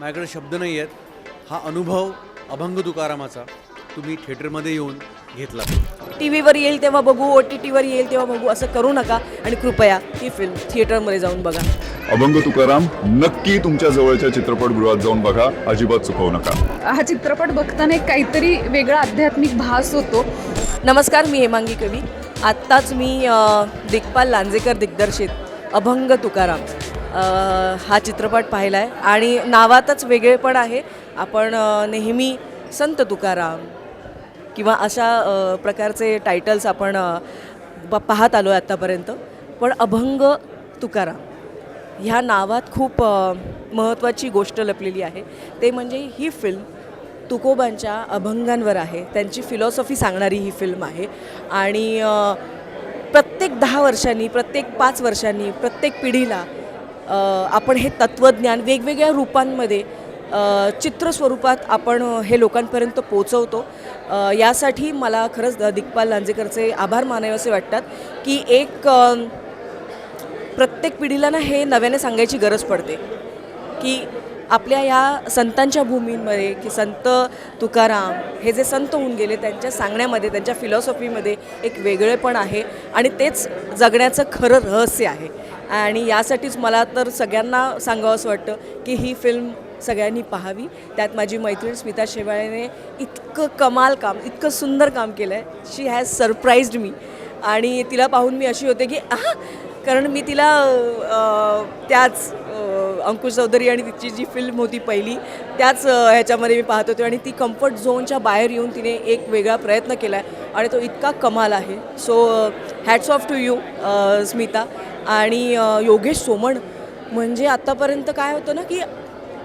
माझ्याकडे शब्द नाही आहेत. हा अनुभव अभंग तुकारामाचा तुम्ही थिएटरमध्ये येऊन घेतला. टी व्हीवर येईल तेव्हा बघू ओ टी टीवर येईल तेव्हा बघू असं करू नका आणि कृपया ही फिल्म थिएटरमध्ये जाऊन बघा. अभंग तुकाराम नक्की तुमच्या जवळच्या चित्रपटगृहात जाऊन बघा. अजिबात चुकवू नका. हा चित्रपट बघताना एक काहीतरी वेगळा आध्यात्मिक भास होतो. नमस्कार मी हेमांगी कवी. आत्ताच मी दिग्पाल लांजेकर दिग्दर्शित अभंग तुकाराम. हा चित्रपट पाहिला आहे आणि नावातच वेगळेपण आहे. आपण नेहमी संत तुकाराम किंवा अशा प्रकारचे टायटल्स आपण ब- पाहत आलो आहे आत्तापर्यंत पण अभंग तुकाराम ह्या नावात खूप महत्त्वाची गोष्ट लपलेली आहे. ते म्हणजे ही फिल्म तुकोबांच्या अभंगांवर आहे. त्यांची फिलॉसॉफी सांगणारी ही फिल्म आहे. आणि प्रत्येक दहा वर्षांनी प्रत्येक पाच वर्षांनी प्रत्येक पिढीला आपण हे तत्त्वज्ञान वेगवेगळ्या रूपांमध्ये चित्रस्वरूपात चित्र स्वरूपात आपण हे लोकांपर्यंत पोचवतो यासाठी मला खरंच दिग्पाल लांजेकरचे आभार मानावे असे वाटतात की एक प्रत्येक पिढीला ना हे नव्याने सांगायची गरज पडते. की आपल्या या संतांच्या भूमींमध्ये की संत तुकाराम हे जे संत होऊन गेले त्यांच्या सांगण्यामध्ये त्यांच्या फिलॉसॉफीमध्ये एक वेगळेपण आहे आणि तेच जगण्याचं खरं रहस्य आहे. आणि यासाठीच मला तर सगळ्यांना सांगावंसं वाटतं की ही फिल्म सगळ्यांनी पाहावी. त्यात माझी मैत्रीण स्मिता शेवाळेने इतकं कमाल काम इतकं सुंदर काम केलं आहे शी हॅज सरप्राईज्ड मी आणि तिला पाहून मी अशी होते की आह! कारण मी तिला त्याच अंकुश चौधरी आणि तिची जी फिल्म होती पहिली त्याच ह्याच्यामध्ये मी पाहत होते. आणि ती कम्फर्ट झोनच्या बाहेर येऊन तिने एक वेगळा प्रयत्न केला आहे आणि तो इतका कमाल आहे. So hats off to you Smita. आणि योगेश सोमण. म्हणजे आत्तापर्यंत काय होतं ना की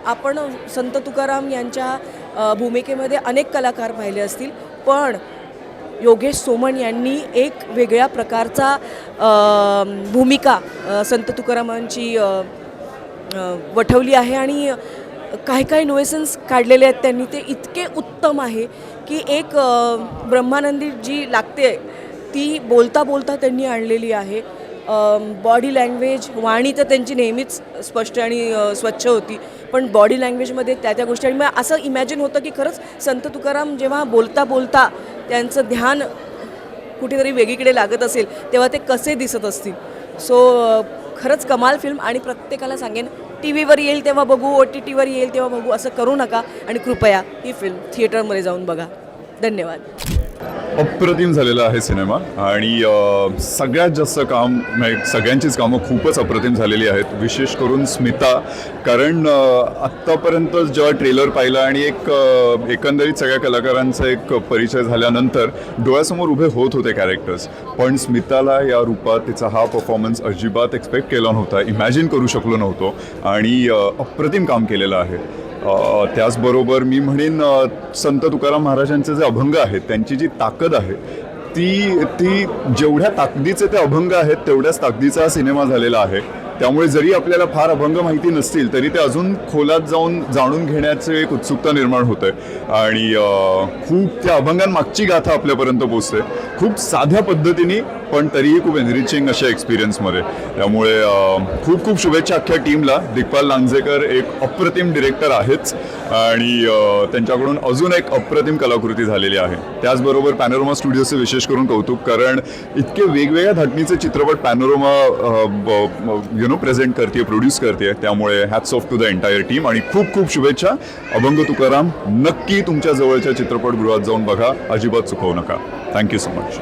आपण संत तुकाराम यांच्या भूमिकेमध्ये अनेक कलाकार पाहिले असतील. पण योगेश सोमण यांनी एक वेगळ्या प्रकारचा भूमिका संत तुकारामांची वठवली आहे. आणि काही काही नोएसन्स काढलेले आहेत त्यांनी. ते इतके उत्तम आहे की एक ब्रह्मानंदी जी लागते. ती बोलता बोलता त्यांनी आणलेली आहे. बॉडी लँग्वेज वाणी तर त्यांची नेहमीच स्पष्ट आणि स्वच्छ होती. पण बॉडी लँग्वेजमध्ये त्या त्या गोष्टी आणि मग असं इमॅजिन होतं की खरंच संत तुकाराम जेव्हा बोलता बोलता त्यांचं ध्यान कुठेतरी वेगळीकडे लागत असेल तेव्हा ते कसे दिसत असतील? सो खरंच कमाल फिल्म आणि प्रत्येकाला सांगेन टी व्हीवर येईल तेव्हा बघू ओ टी टीवर येईल तेव्हा बघू असं करू नका. आणि कृपया ही फिल्म थिएटरमध्ये जाऊन बघा. धन्यवाद. अप्रतिम झालेला आहे सिनेमा. आणि सगळ्यात जास्त काम म्हणजे सगळ्यांचीच कामं खूपच अप्रतिम झालेली आहेत. विशेष करून स्मिता. कारण आत्तापर्यंत जेव्हा ट्रेलर पाहिला आणि एक एकंदरीत सगळ्या कलाकारांचा एक परिचय झाल्यानंतर डोळ्यासमोर उभे होत होते कॅरेक्टर्स पण स्मिताला या रूपात तिचा हा परफॉर्मन्स अजिबात एक्सपेक्ट केला नव्हता इमॅजिन करू शकलो नव्हतो. आणि अप्रतिम काम केलेलं आहे. त्याचबरोबर मी म्हणेन संत तुकाराम महाराजांचे जे अभंग आहेत त्यांची जी ताकद आहे ती ती जेवढ्या ताकदीचे ते अभंग आहेत तेवढ्याच ताकदीचा हा सिनेमा झालेला आहे. त्यामुळे जरी आपल्याला फार अभंग माहिती नसतील तरी ते अजून खोलात जाऊन जाणून घेण्याचे एक उत्सुकता निर्माण होते आणि खूप त्या अभंगांमागची गाथा आपल्यापर्यंत पोचते खूप साध्या पद्धतीने पण तरीही खूप एनरिचिंग अशा एक्सपिरियन्समध्ये त्यामुळे खूप खूप शुभेच्छा अख्ख्या टीमला दिग्पाल लांजेकर एक अप्रतिम डिरेक्टर आहेच. आणि त्यांच्याकडून अजून एक अप्रतिम कलाकृती झालेली आहे. त्याचबरोबर पॅनोरोमा स्टुडिओचे विशेष करून कौतुक कारण इतके वेगवेगळ्या धाटणीचे चित्रपट पॅनोरोमा यु नो प्रेझेंट करते प्रोड्यूस करते त्यामुळे hats off to the entire team आणि खूप खूप शुभेच्छा. अभंग तुकाराम नक्की तुमच्या जवळच्या चित्रपटगृहात जाऊन बघा. अजिबात चुकवू नका. थँक्यू सो मच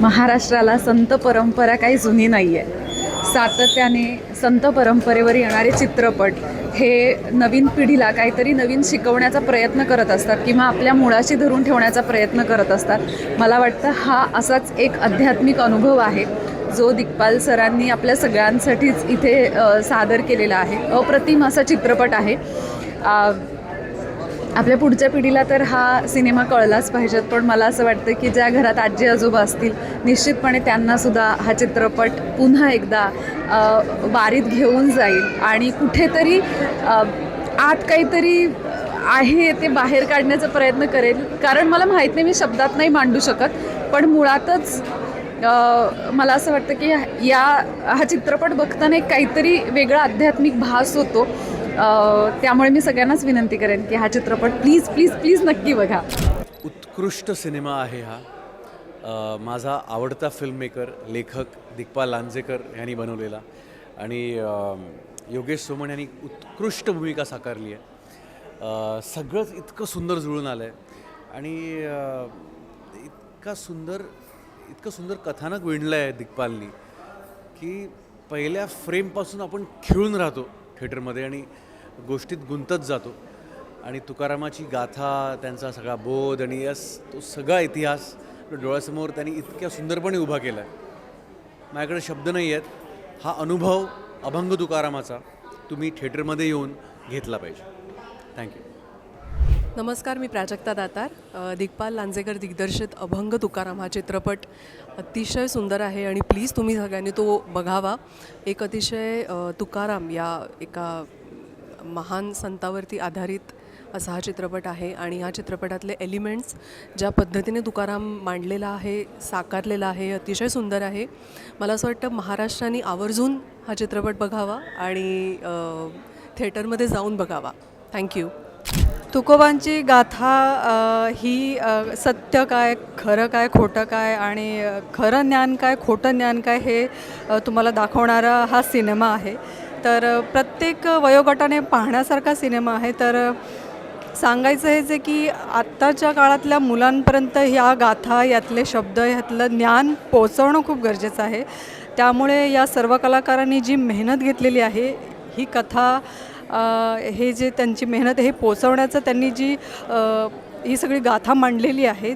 महाराष्ट्राला संत परंपरा काही जुनी नाही आहे सातत्याने संत परंपरेवर येणारे चित्रपट हे नवीन पिढीला काहीतरी नवीन शिकवण्याचा प्रयत्न करत असतात किंवा आपल्या मुळाशी धरून ठेवण्याचा प्रयत्न करत असतात. मला वाटतं हा असाच एक आध्यात्मिक अनुभव आहे जो दिग्पाल सरांनी आपल्या सगळ्यांसाठीच इथे सादर केलेला आहे. अप्रतिम असा चित्रपट आहे. आपल्या पुढच्या पिढीला तर हा सिनेमा कळलाच पाहिजेत पण मला असं वाटतं की ज्या घरात आजी आजोबा असतील निश्चितपणे त्यांनासुद्धा हा चित्रपट पुन्हा एकदा वारीत घेऊन जाईल. आणि कुठेतरी आत काहीतरी आहे ते बाहेर काढण्याचा प्रयत्न करेल. कारण मला माहीत नाही मी शब्दात नाही मांडू शकत पण मुळातच मला असं वाटतं की या हा चित्रपट बघताना एक काहीतरी वेगळा आध्यात्मिक भास होतो. त्यामुळे मी सगळ्यांनाच विनंती करेन की हा चित्रपट प्लीज प्लीज प्लीज नक्की बघा. उत्कृष्ट सिनेमा आहे हा. माझा आवडता फिल्ममेकर लेखक दिग्पाल लांजेकर यांनी बनवलेला. आणि योगेश सोमण यांनी उत्कृष्ट भूमिका साकारली आहे. सगळंच इतकं सुंदर जुळून आलं आहे आणि इतका सुंदर इतकं सुंदर कथानक विणलं आहे दिग्पालनी की पहिल्या फ्रेमपासून आपण खिळून राहतो थिएटरमध्ये आणि गोष्टीत गुंतत जातो. आणि तुकारामाची गाथा त्यांचा सगळा बोध आणि यस तो सगळा इतिहास डोळ्यासमोर त्यांनी इतक्या सुंदरपणे उभा केला आहे माझ्याकडे शब्द नाही आहेत. हा अनुभव अभंग तुकारामाचा तुम्ही थिएटरमध्ये येऊन घेतला पाहिजे. थँक्यू नमस्कार मी प्राजक्ता दातार. दिग्पाल लांजेकर दिग्दर्शित अभंग तुकाराम हा चित्रपट अतिशय सुंदर आहे आणि प्लीज तुम्ही सगळ्यांनी तो बघावा. एक अतिशय तुकाराम या एका महान संतावरती आधारित असा हा चित्रपट आहे आणि ह्या चित्रपटातले एलिमेंट्स ज्या पद्धतीने तुकाराम मांडलेला आहे साकारलेला आहे अतिशय सुंदर आहे. मला असं वाटतं महाराष्ट्राने आवर्जून हा चित्रपट बघावा आणि थिएटरमध्ये जाऊन बघावा. थँक्यू तुकोबांची गाथा ही सत्य काय खरं काय खोटं काय आणि खरं ज्ञान काय खोटं ज्ञान काय हे तुम्हाला दाखवणारा हा सिनेमा आहे. तर प्रत्येक वयोगटाने पाहण्यासारखा सिनेमा आहे. तर सांगायचं हेच आहे की आत्ताच्या काळातल्या मुलांपर्यंत ह्या गाथा यातले शब्द यातलं ज्ञान पोचवणं खूप गरजेचं आहे. त्यामुळे या सर्व कलाकारांनी जी मेहनत घेतलेली आहे ही कथा हे जे त्यांची मेहनत हे पोचवण्याचं त्यांनी जी ही सगळी गाथा मांडलेली आहे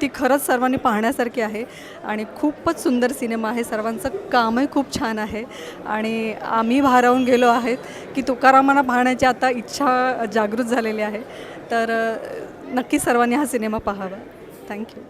ती खरंच सर्वांनी पाहण्यासारखी आहे आणि खूपच सुंदर सिनेमा आहे. सर्वांचं कामही खूप छान आहे. आणि आम्ही भारावून गेलो आहेत की तुकारामांना पाहण्याची आता इच्छा जागृत झालेली आहे. तर नक्की सर्वांनी हा सिनेमा पाहावा. थँक्यू